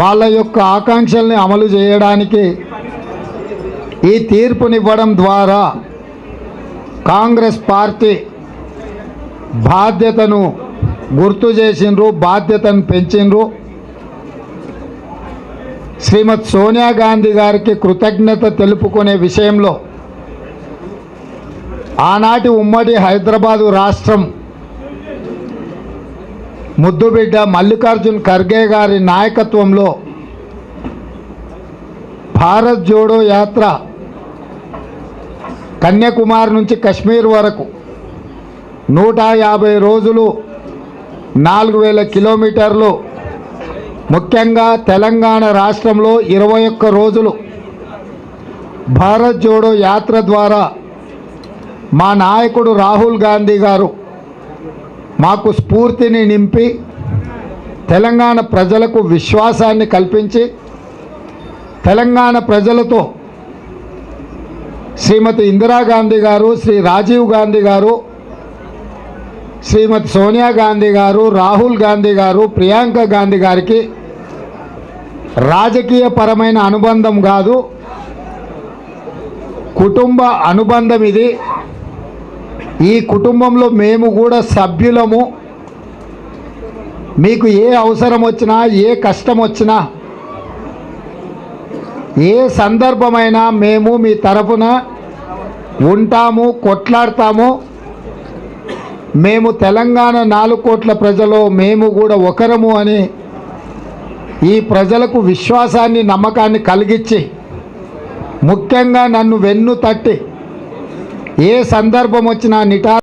వాళ్ళ యొక్క ఆకాంక్షల్ని అమలు చేయడానికి ఈ తీర్పునివ్వడం ద్వారా కాంగ్రెస్ పార్టీ బాధ్యతను గుర్తు చేసిండ్రు బాధ్యతను పెంచిండ్రు. శ్రీమతి సోనియా గాంధీ గారికి కృతజ్ఞత తెలుపుకునే విషయంలో ఆనాటి ఉమ్మడి హైదరాబాదు రాష్ట్రం ముద్దుబిడ్డ మల్లికార్జున్ ఖర్గే గారి నాయకత్వంలో భారత్ జోడో యాత్ర కన్యాకుమారి నుంచి కశ్మీర్ వరకు నూట యాభై రోజులు నాలుగు వేల కిలోమీటర్లు. ముఖ్యంగా తెలంగాణ రాష్ట్రంలో ఇరవై ఒక్క రోజులు భారత్ జోడో యాత్ర ద్వారా మా నాయకుడు రాహుల్ గాంధీ గారు మాకు స్ఫూర్తిని నింపి తెలంగాణ ప్రజలకు విశ్వాసాన్ని కల్పించి తెలంగాణ ప్రజలతో శ్రీమతి ఇందిరాగాంధీ గారు శ్రీ రాజీవ్ గాంధీ గారు శ్రీమతి సోనియా గాంధీ గారు రాహుల్ గాంధీ గారు ప్రియాంక గాంధీ గారికి రాజకీయ పరమైన అనుబంధం కాదు కుటుంబ అనుబంధం ఇది. ఈ కుటుంబంలో మేము కూడా సభ్యులము. మీకు ఏ అవసరం వచ్చినా ఏ కష్టం వచ్చినా ఏ సందర్భమైనా మేము మీ తరఫున ఉంటాము కొట్లాడతాము. మేము తెలంగాణ నాలుగు కోట్ల ప్రజలు మేము కూడా ఒకరము అని ఈ ప్రజలకు విశ్వాసాన్ని నమ్మకాన్ని కలిగించి ముఖ్యంగా నన్ను వెన్ను తట్టి ఏ సందర్భం వచ్చినా నిటా